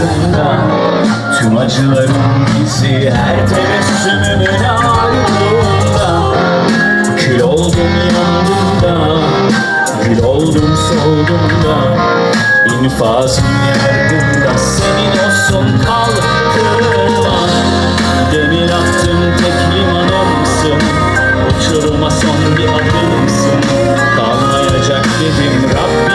ardından Tüm acıların bizi her tebessümümün ardından Kül oldum yandım gül oldum soldum da İnfazım yardım senin olsun kal kırma Demir attım tek Uçuruma son bir adımsın. Kalmayacak dedim Rabbim.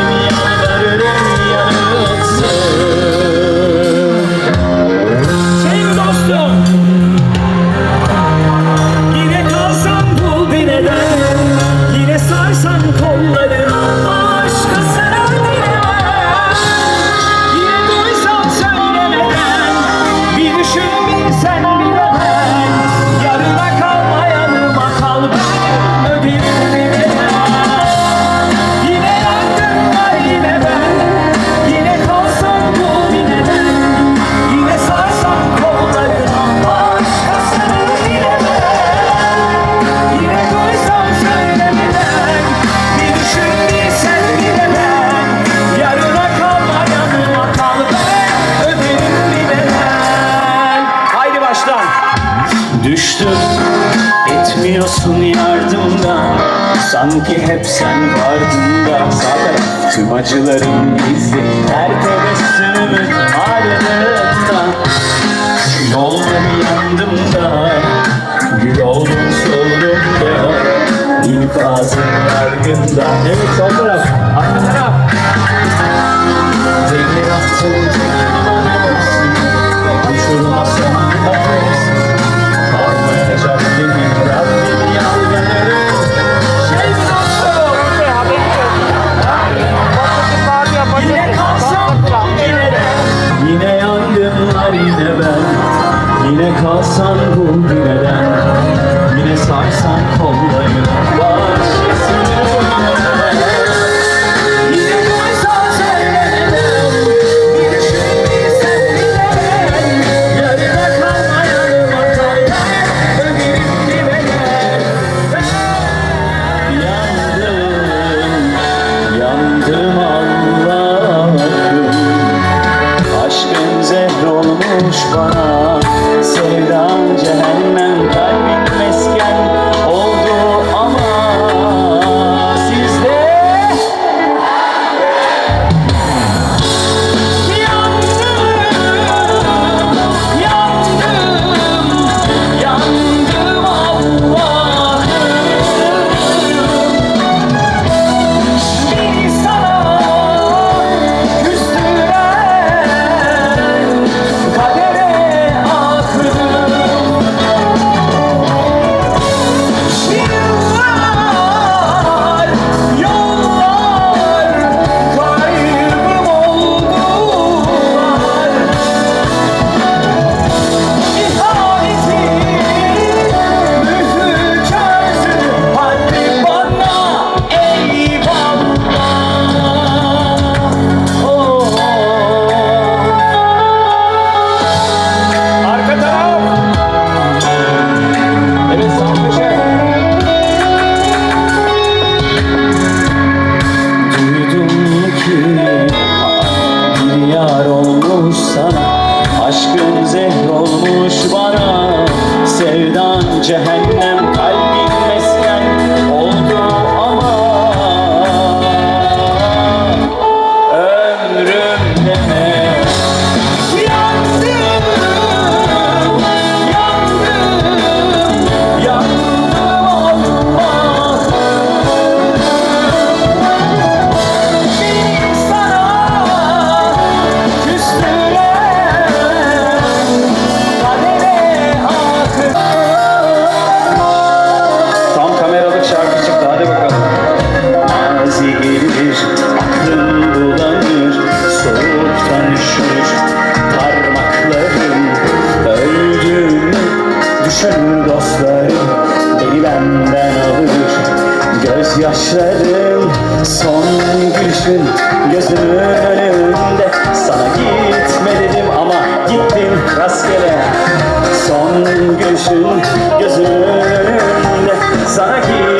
Sanki hep sen vardın da Zaten tüm acılarım gizli. Her tebessümümüz ağrıdıktan Şu yolda bir yandım da Gül oldum soldum da İnfazın yargında. Evet soldur sevdan cehennem sana. Aşkın zehr olmuş bana Sevdan cehennem Gözlerim son gülüşün gözümün önünde. Sana gitme dedim ama gittin rastgele. Son gülüşün gözümün önünde. Sana git